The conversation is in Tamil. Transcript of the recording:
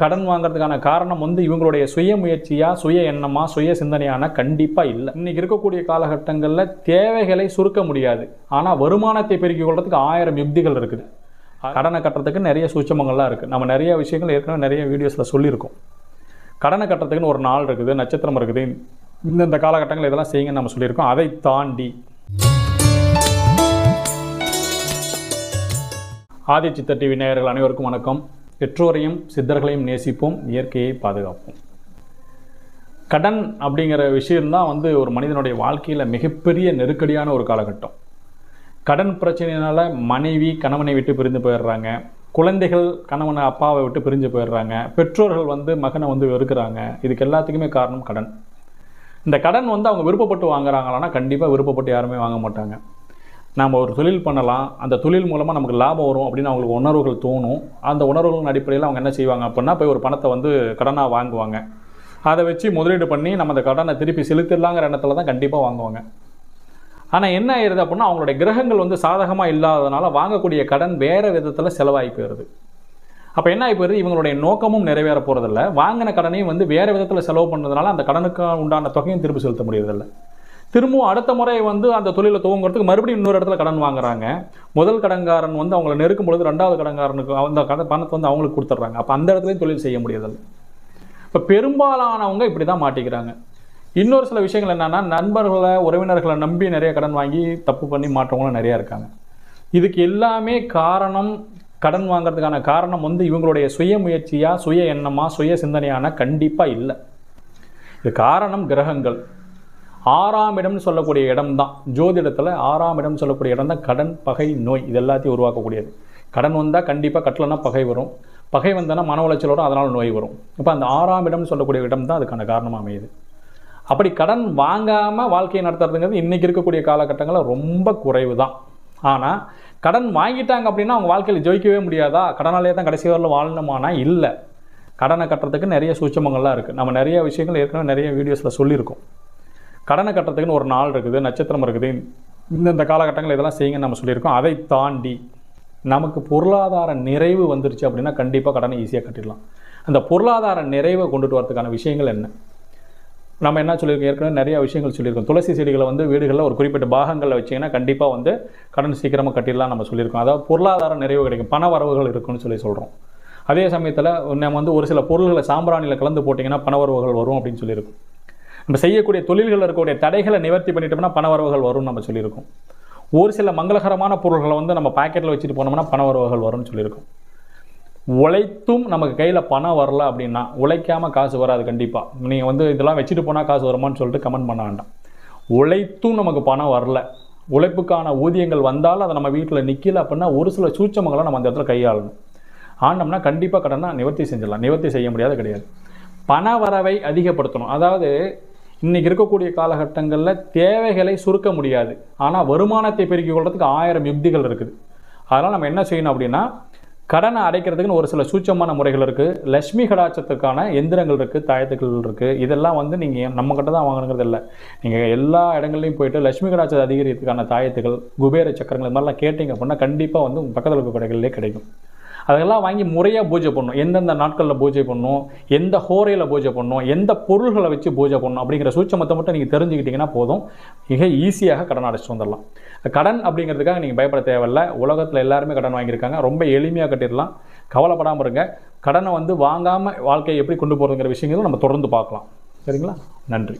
கடன் வாங்குறதுக்கான காரணம் வந்து இவங்களுடைய சுய முயற்சியா சுய எண்ணமா சுய சிந்தனையான கண்டிப்பாக இல்லை. இன்னைக்கு இருக்கக்கூடிய காலகட்டங்களில் தேவைகளை சுருக்க முடியாது. ஆனால் வருமானத்தை பெருக்கிக் கொள்றதுக்கு ஆயிரம் யுக்திகள் இருக்குது. கடனை கட்டுறதுக்கு நிறைய சூட்சமங்கள்லாம் இருக்குது நம்ம நிறைய விஷயங்கள் ஏற்கனவே நிறைய வீடியோஸில் சொல்லியிருக்கோம். கடனை கட்டுறதுக்குன்னு ஒரு நாள் இருக்குது நட்சத்திரம் இருக்குது. இந்தந்த காலகட்டங்கள் இதெல்லாம் செய்யுங்கன்னு நம்ம சொல்லியிருக்கோம். அதை தாண்டி ஆதி சித்த டிவி நேயர்கள் அனைவருக்கும் வணக்கம். பெற்றோரையும் சித்தர்களையும் நேசிப்போம் இயற்கையை பாதுகாப்போம். கடன் அப்படிங்கிற விஷயம்தான் வந்து ஒரு மனிதனுடைய வாழ்க்கையில் மிகப்பெரிய நெருக்கடியான ஒரு காலகட்டம். கடன் பிரச்சனையினால் மனைவி கணவனை விட்டு பிரிந்து போயிடுறாங்க. குழந்தைகள் கணவனை அப்பாவை விட்டு பிரிஞ்சு போயிடுறாங்க. பெற்றோர்கள் வந்து மகனை வந்து வெறுக்கிறாங்க. இதுக்கு எல்லாத்துக்குமே காரணம் கடன். இந்த கடன் வந்து அவங்க விருப்பப்பட்டு வாங்குறாங்களான்னா கண்டிப்பாக விருப்பப்பட்டு யாருமே வாங்க மாட்டாங்க. நாம் ஒரு தொழில் பண்ணலாம் அந்த தொழில் மூலமாக நமக்கு லாபம் வரும் அப்படின்னு அவங்களுக்கு உணர்வுகள் தோணும். அந்த உணர்வுகளின் அடிப்படையில் அவங்க என்ன செய்வாங்க அப்படின்னா போய் ஒரு பணத்தை வந்து கடனாக வாங்குவாங்க. அதை வச்சு முதலீடு பண்ணி நம்ம அந்த கடனை திருப்பி செலுத்திடலாங்கிற எண்ணத்தில் தான் கண்டிப்பாக வாங்குவாங்க. ஆனால் என்ன ஆயிடுது அப்படின்னா அவங்களுடைய கிரகங்கள் வந்து சாதகமாக இல்லாததுனால வாங்கக்கூடிய கடன் வேறு விதத்தில் செலவாகி போயிடுது அப்போ என்ன ஆகி போயிடுது இவங்களுடைய நோக்கமும் நிறைவேற போகிறதில்ல வாங்கின கடனையும் வந்து வேறு விதத்தில் செலவு பண்ணுறதுனால அந்த கடனுக்கு உண்டான தொகையும் திருப்பி செலுத்த முடியறதில்லை. திரும்பவும் அடுத்த முறை வந்து அந்த தொழிலை துவங்குறதுக்கு மறுபடியும் இன்னொரு இடத்துல கடன் வாங்குறாங்க. முதல் கடன்காரன் வந்து அவங்களை நெருக்கும் பொழுது ரெண்டாவது கடன்காரனுக்கு அந்த கடன் பணத்தை வந்து அவங்களுக்கு கொடுத்துட்றாங்க. அப்போ அந்த இடத்துலையும் தொழில் செய்ய முடியதில்லை இப்போ பெரும்பாலானவங்க இப்படி தான் மாட்டிக்கிறாங்க. இன்னொரு சில விஷயங்கள் என்னென்னா நண்பர்களை உறவினர்களை நம்பி நிறைய கடன் வாங்கி தப்பு பண்ணி மாற்றவங்களும் நிறையா இருக்காங்க. இதுக்கு எல்லாமே காரணம் கடன் வாங்குறதுக்கான காரணம் வந்து இவங்களுடைய சுய முயற்சியாக சுய எண்ணமாக சுய சிந்தனையான கண்டிப்பாக இல்லை. இது காரணம் கிரகங்கள். ஆறாம் இடம்னு சொல்லக்கூடிய இடம் தான் ஜோதிடத்தில் ஆறாம் இடம் சொல்லக்கூடிய இடம் தான் கடன் பகை நோய். இது எல்லாத்தையும் உருவாக்கக்கூடியது. கடன் வந்தால் கண்டிப்பாக கட்டலைன்னா பகை வரும். பகை வந்தனா மன உளைச்சல் வரும் அதனால் நோய் வரும். இப்போ அந்த ஆறாம் இடம்னு சொல்லக்கூடிய இடம் தான் அதுக்கான காரணமாக அமையுது. அப்படி கடன் வாங்காமல் வாழ்க்கையை நடத்துறதுங்கிறது இன்றைக்கி இருக்கக்கூடிய காலகட்டங்களில் ரொம்ப குறைவு தான் ஆனால் கடன் வாங்கிட்டாங்க அப்படின்னா அவங்க வாழ்க்கையில் ஜெயிக்கவே முடியாதா? கடனாலே தான் கடைசி வரல வாழணுமானா? இல்லை. கடனை கட்டுறதுக்கு நிறைய சூட்சமங்கள்லாம் இருக்குது நம்ம நிறைய விஷயங்கள் ஏற்கனவே நிறைய வீடியோஸில் சொல்லியிருக்கோம். கடனை கட்டுறதுக்குன்னு ஒரு நாள் இருக்குது நட்சத்திரம் இருக்குது. இந்தந்த காலகட்டங்கள் இதெல்லாம் செய்யுங்கன்னு நம்ம சொல்லியிருக்கோம். அதை தாண்டி நமக்கு பொருளாதார நிறைவு வந்துருச்சு அப்படின்னா கண்டிப்பாக கடனை ஈஸியாக கட்டிடலாம். அந்த பொருளாதார நிறைவை கொண்டுட்டு வரதுக்கான விஷயங்கள் என்ன? நம்ம என்ன சொல்லியிருக்கோம்? ஏற்கனவே நிறைய விஷயங்கள் சொல்லியிருக்கோம். துளசி செடிகளை வந்து வீடுகளில் ஒரு குறிப்பிட்ட பாகங்களில் வச்சிங்கன்னா கண்டிப்பாக வந்து கடன் சீக்கிரமாக கட்டிடலாம் நம்ம சொல்லியிருக்கோம். அதாவது பொருளாதார நிறைவு கிடைக்கும். பண வரவுகள் இருக்குன்னு சொல்லி சொல்கிறோம் அதே சமயத்தில் நம்ம வந்து ஒரு சில பொருள்களை சாம்பிராணியில் கலந்து போட்டிங்கன்னா பண வரவுகள் வரும் அப்படின்னு சொல்லியிருக்கோம். நம்ம செய்யக்கூடிய தொழில்களில் இருக்கக்கூடிய தடைகளை நிவர்த்தி பண்ணிட்டோம்னா பண வரவுகள் வரும்னு நம்ம சொல்லியிருக்கோம். ஒரு சில மங்களகரமான பொருள்களை வந்து நம்ம பாக்கெட்டில் வச்சுட்டு போனோம்னா பண வரவுகள் வரும்னு சொல்லியிருக்கோம். உழைத்தும் நமக்கு கையில் பணம் வரல அப்படின்னா உழைக்காமல் காசு வராது கண்டிப்பாக நீங்கள் வந்து இதெல்லாம் வச்சுட்டு போனால் காசு வருமான்னு சொல்லிட்டு கமெண்ட் பண்ண வேண்டாம். உழைத்தும் நமக்கு பணம் வரல. உழைப்புக்கான ஊதியங்கள் வந்தாலும் அதை நம்ம வீட்டில் நிற்கல அப்படின்னா ஒரு சில சூட்சமங்களை நம்ம அந்த இடத்துல கையாளணும். ஆண்டோம்னா கண்டிப்பாக கடனை நிவர்த்தி செஞ்சிடலாம். நிவர்த்தி செய்ய முடியாது கிடையாது. பண வரவை அதிகப்படுத்தணும். அதாவது இன்றைக்கி இருக்கக்கூடிய காலகட்டங்களில் தேவைகளை சுருக்க முடியாது. ஆனால் வருமானத்தை பெருக்கிக் கொள்றதுக்கு ஆயிரம் யுக்திகள் இருக்குது. அதனால் நம்ம என்ன செய்யணும் அப்படின்னா கடனை அடைக்கிறதுக்குன்னு ஒரு சில சூட்சமான முறைகள் இருக்குது லக்ஷ்மி கடாட்சத்துக்கான எந்திரங்கள் இருக்குது தாயத்துக்கள் இருக்குது இதெல்லாம் வந்து நீங்கள் நம்ம கிட்ட தான் வாங்கணுங்கிறது இல்லை. நீங்கள் எல்லா இடங்கள்லையும் போயிட்டு லட்சுமி கடாட்சத்தை அதிகரிக்கிறதுக்கான தாயத்துகள் குபேர சக்கரங்கள் இது மாதிரிலாம் கேட்டிங்க அப்படின்னா கண்டிப்பாக வந்து உங்கள் பக்கத்தில் இருக்க கடைகளிலே கிடைக்கும். அதெல்லாம் வாங்கி முறையாக பூஜை பண்ணணும் எந்தெந்த நாட்களில் பூஜை பண்ணணும் எந்த ஹோரையில் பூஜை பண்ணணும் எந்த பொருள்களை வச்சு பூஜை பண்ணணும் அப்படிங்கிற சூட்சமத்தை மட்டும் நீங்கள் தெரிஞ்சுக்கிட்டிங்கன்னா போதும். மிக ஈஸியாக கடன் அடைச்சிட்டு வந்துடலாம். கடன் அப்படிங்கிறதுக்காக நீங்கள் பயப்பட தேவையில்ல. உலகத்தில் எல்லாருமே கடன் வாங்கியிருக்காங்க. ரொம்ப எளிமையாக கட்டிடலாம். கவலைப்படாமல் இருங்க. கடனை வந்து வாங்காமல் வாழ்க்கையை எப்படி கொண்டு போகிறதுங்கிற விஷயங்களும் நம்ம தொடர்ந்து பார்க்கலாம். சரிங்களா? நன்றி.